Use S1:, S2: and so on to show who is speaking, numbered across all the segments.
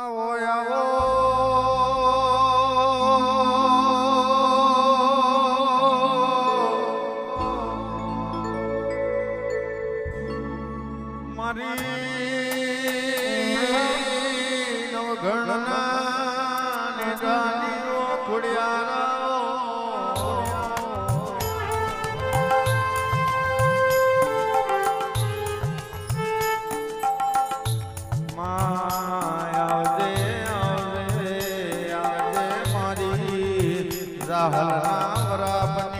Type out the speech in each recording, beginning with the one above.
S1: આવો આવો મારી મારી રામ વરાપની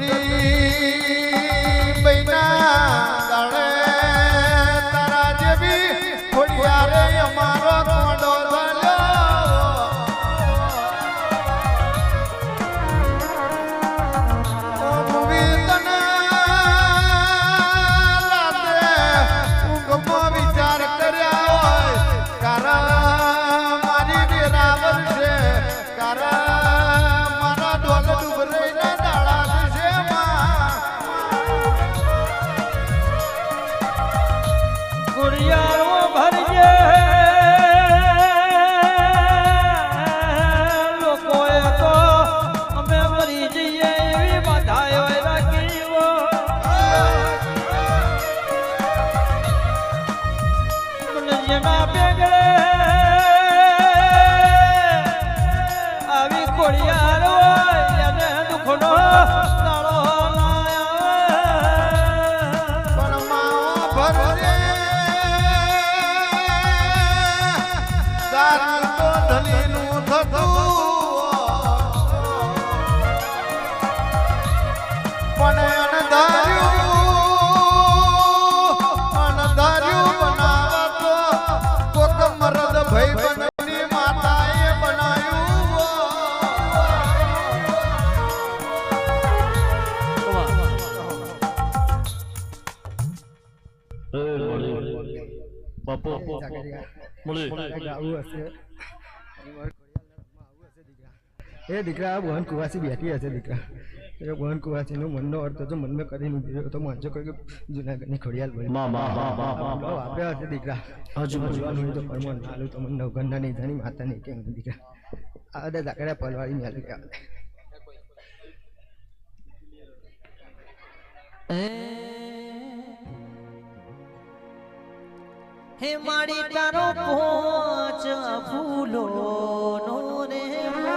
S1: ગરીબઈના દાડે
S2: જેના બેગડે. આવી ખોડિયાર હોય એને દુખનો ના
S1: પણ
S3: બાપુ
S4: એ દીકરા બહન કુવાસી બેઠી હશે દીકરા એ બહન કુવાસીનો મનનો અર્થ હતો મનમાં કરીને ઊભી તો માનજો કહ્યું કે જુનાગઢની ખોડિયાલ બની આપ્યા હશે દીકરા
S3: હજુ હજુ
S4: જોવાનું હોય તો પરમાન ચાલુ તો મને નવગણના નહીં જાણી માતા નહીં કેમ દીકરા આ બધા ઝાકડા પલવાળી મેળવી ગયા
S5: હે માડી તારો પોચ ફૂલો નો રે.